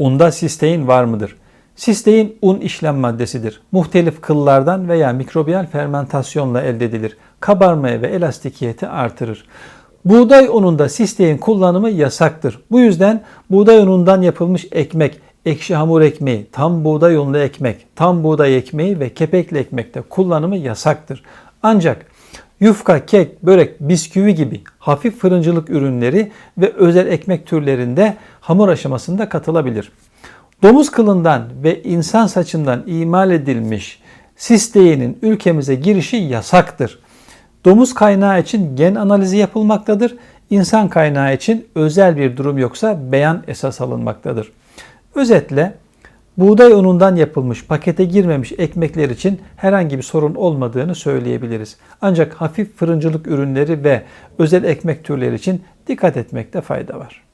Unda sistein var mıdır? Sistein un işlem maddesidir. Muhtelif kıllardan veya mikrobiyal fermentasyonla elde edilir. Kabarmayı ve elastikiyeti artırır. Buğday ununda sistein kullanımı yasaktır. Bu yüzden buğday unundan yapılmış ekmek, ekşi hamur ekmeği, tam buğday unlu ekmek, tam buğday ekmeği ve kepekli ekmekte kullanımı yasaktır. Ancak yufka, kek, börek, bisküvi gibi hafif fırıncılık ürünleri ve özel ekmek türlerinde hamur aşamasında katılabilir. Domuz kılından ve insan saçından imal edilmiş sisteinin ülkemize girişi yasaktır. Domuz kaynağı için gen analizi yapılmaktadır. İnsan kaynağı için özel bir durum yoksa beyan esas alınmaktadır. Özetle buğday unundan yapılmış pakete girmemiş ekmekler için herhangi bir sorun olmadığını söyleyebiliriz. Ancak hafif fırıncılık ürünleri ve özel ekmek türleri için dikkat etmekte fayda var.